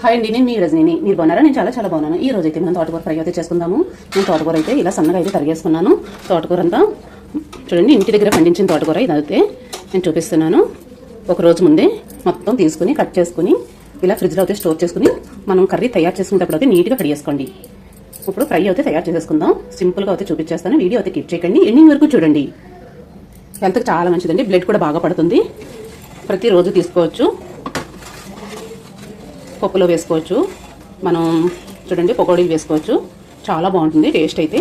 Hi అండి నేను మీ రజనీని మీరు బాగున్నారా? నేను చాలా చాలా బాగున్నాను. ఈ రోజు అయితే మనం తోటకూర ఫ్రై అయితే చేసుకుందాము. నేను తోటకూర అయితే ఇలా సన్నగా అయితే తరిగేసుకున్నాను. తోటకూర అంతా చూడండి ఇంటి దగ్గర పండించిన తోటకూర ఇది అయితే నేను చూపిస్తున్నాను. ఒక రోజు ముందే మొత్తం తీసుకుని కట్ చేసుకుని ఇలా ఫ్రిడ్జ్లో అయితే స్టోర్ చేసుకుని మనం కర్రీ తయారు చేసుకునేటప్పుడు అయితే నీట్గా కడిగేసుకోండి ఇప్పుడు ఫ్రై అయితే తయారు చేసేసుకుందాం. సింపుల్గా అయితే చూపించేస్తాను. వీడియో అయితే కీప్ చేయకండి. ఎండింగ్ వరకు చూడండి. హెల్త్కి చాలా మంచిదండి. బ్లడ్ కూడా బాగా పడుతుంది. ప్రతిరోజు తీసుకోవచ్చు. పప్పులో వేసుకోవచ్చు. మనం చూడండి పకోడీలు వేసుకోవచ్చు. చాలా బాగుంటుంది టేస్ట్ అయితే.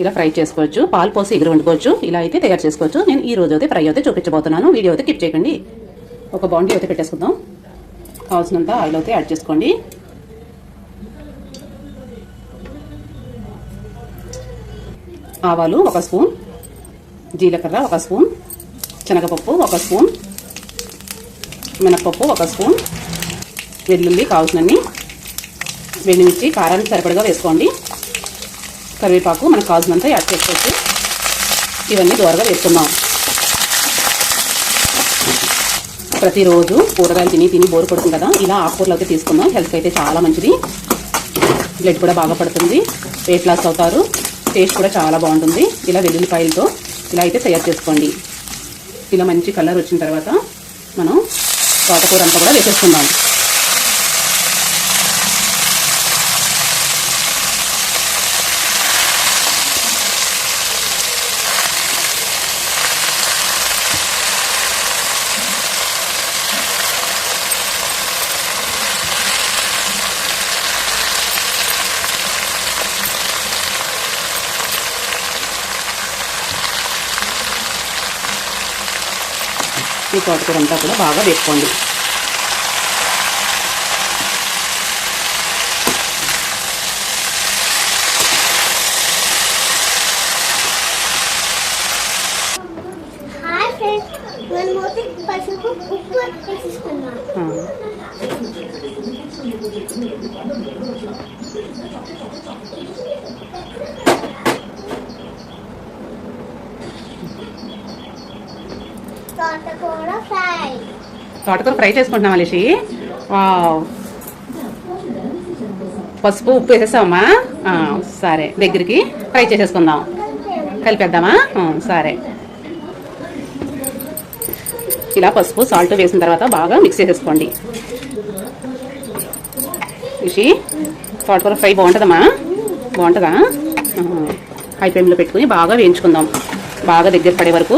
ఇలా ఫ్రై చేసుకోవచ్చు. పాలు పోసి ఎగురు వండుకోవచ్చు. ఇలా అయితే తయారు చేసుకోవచ్చు. నేను ఈ రోజు అయితే ఫ్రై అయితే చూపించబోతున్నాను. వీడియో అయితే కిప్ చేయకండి. ఒక బౌండీ అయితే పెట్టేసుకుందాం. కావాల్సినంత ఆయిల్ అయితే యాడ్ చేసుకోండి. ఆవాలు ఒక స్పూన్. జీలకర్ర ఒక స్పూన్. శనగపప్పు ఒక స్పూన్. మినప్పప్పు ఒక స్పూన్. వెల్లుల్లి కావాల్సినన్ని వెల్లుమిర్చి కారానికి సరిపడగా వేసుకోండి. కరివేపాకు మనకు కావాల్సినంత యాడ్ చేసుకోవచ్చు. ఇవన్నీ దూరగా వేసుకుందాం. ప్రతిరోజు కూరగాయలు తిని తిని బోరు పడుతుంది కదా ఇలా ఆకుకూరలు అయితే తీసుకుందాం. హెల్త్ అయితే చాలా మంచిది. బ్లడ్ కూడా బాగా పడుతుంది. వెయిట్ లాస్ అవుతారు. టేస్ట్ కూడా చాలా బాగుంటుంది. ఇలా వెల్లుల్లిపాయలతో ఇలా అయితే తయారు చేసుకోండి. ఇలా మంచి కలర్ వచ్చిన తర్వాత మనం తోటకూర అంతా కూడా వేసేసుకుందాం. ఈ తోటకూర అంతా కూడా బాగా వేసుకోండి మనం పసుపు ఉప్పు తోటకూర ఫ్రై. చేసుకుంటున్నాం అలిషి వావ్. పసుపు ఉప్పు వేసేసామా సరే దగ్గరికి ఫ్రై చేసేసుకుందాం. కలిపేద్దామా? సరే. ఇలా పసుపు సాల్ట్ వేసిన తర్వాత బాగా మిక్స్ చేసేసుకోండి. ఇషి తోటకూర ఫ్రై బాగుంటుందమ్మా? బాగుంటుందా? హై ఫ్లేమ్లో పెట్టుకుని బాగా వేయించుకుందాం. బాగా దగ్గర పడే వరకు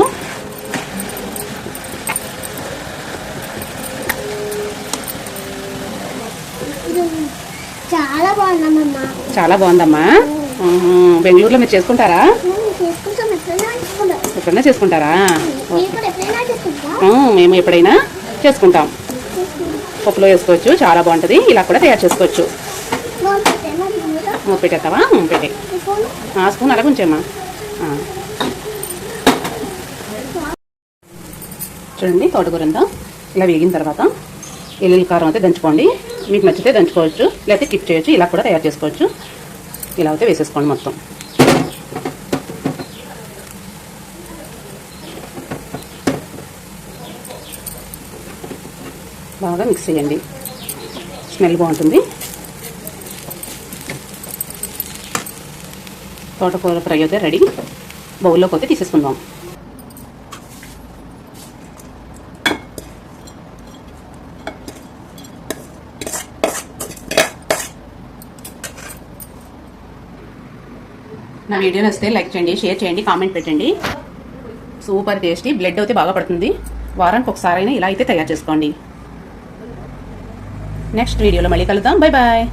చాలా బాగుందమ్మా. బెంగళూరులో మీరు చేసుకుంటారా? చేసుకుంటాం. ఎప్పుడైనా చేసుకుంటాం. ఎప్పుడైనా చేసుకుంటారా? మేము ఎప్పుడైనా చేసుకుంటాం. పప్పులో వేసుకోవచ్చు చాలా బాగుంటుంది. ఇలా కూడా తయారు చేసుకోవచ్చు. పెట్టేస్తావా పెట్టే ఆ స్పూన్ అలాగే ఉంచేమ్మా. చూడండి తోటకూర అంతా ఇలా వేగిన తర్వాత ఎల్లుల్లి కారం అయితే దంచుకోండి. మీకు నచ్చితే దంచుకోవచ్చు లేకపోతే కిప్ చేయొచ్చు. ఇలా కూడా తయారు చేసుకోవచ్చు. ఇలా అయితే వేసేసుకోండి మొత్తం. బాగా మిక్స్ చేయండి. స్మెల్ బాగుంటుంది. తోటకూర ఫ్రై అయితే రెడీ. బౌల్లోకి అయితే తీసేసుకుందాం. నా వీడియో నచ్చితే లైక్ చేయండి షేర్ చేయండి కామెంట్ పెట్టండి. సూపర్ టేస్టీ బ్లడ్ అయితే బాగా పడుతుంది. వారానికి ఒకసారైనా ఇలా అయితే తయారు చేసుకోండి. నెక్స్ట్ వీడియోలో మళ్ళీ కలుద్దాం. బాయ్ బాయ్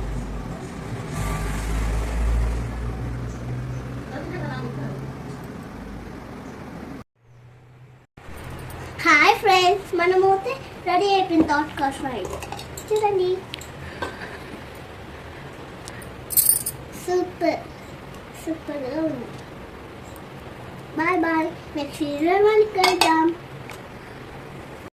హాయ్ ఫ్రెండ్స్ మనము రెడీ అయిపోయిన తోటకూర ఫ్రై చూడండి. Super super. Bye bye. Next video, I will come.